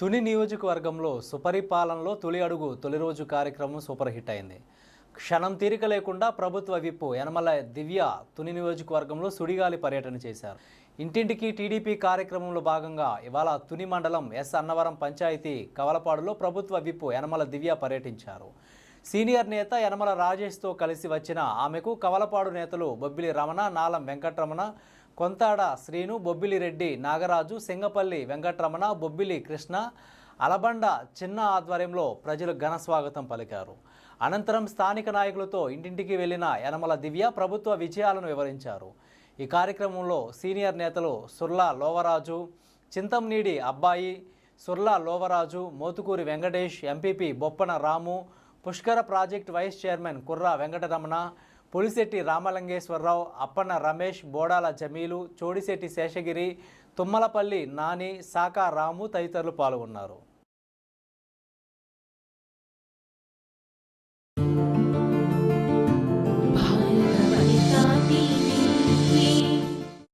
తుని నియోజకవర్గంలో సుపరిపాలనలో తొలి అడుగు తొలి రోజు కార్యక్రమం సూపర్ హిట్ అయింది. క్షణం తీరిక లేకుండా ప్రభుత్వ విప్పు యనమల దివ్య తుని నియోజకవర్గంలో సుడిగాలి పర్యటన చేశారు. ఇంటింటికి టీడీపీ కార్యక్రమంలో భాగంగా ఇవాళ తుని మండలం ఎస్ అన్నవరం పంచాయతీ కవలపాడులో ప్రభుత్వ విప్పు యనమల దివ్య పర్యటించారు. సీనియర్ నేత యనమల రాజేష్తో కలిసి వచ్చిన ఆమెకు కవలపాడు నేతలు బొబ్బిలి రమణ నాలం వెంకటరమణ కొంతాడ శ్రీను బొబ్బిలి రెడ్డి నాగరాజు సింగపల్లి వెంకటరమణ బొబ్బిలి కృష్ణ అలబండ చిన్న ఆధ్వర్యంలో ప్రజలు ఘన స్వాగతం పలికారు. అనంతరం స్థానిక నాయకులతో ఇంటింటికి వెళ్ళిన యనమల దివ్య ప్రభుత్వ విజయాలను వివరించారు. ఈ కార్యక్రమంలో సీనియర్ నేతలు సుర్లా లోవరాజు చింతంనీడి అబ్బాయి Surla Lovaraju Mothukuri Venkatesh MPP Boppana Ramu Pushkara project vice chairman Kurra Venkataramana Pulisetti Ramalingeswararao Appanna Ramesh Bodala Jamilu Chodisetti Seshagiri Tummalapalli Nani Saka Ramu తదితరులు పాల్గొన్నారు.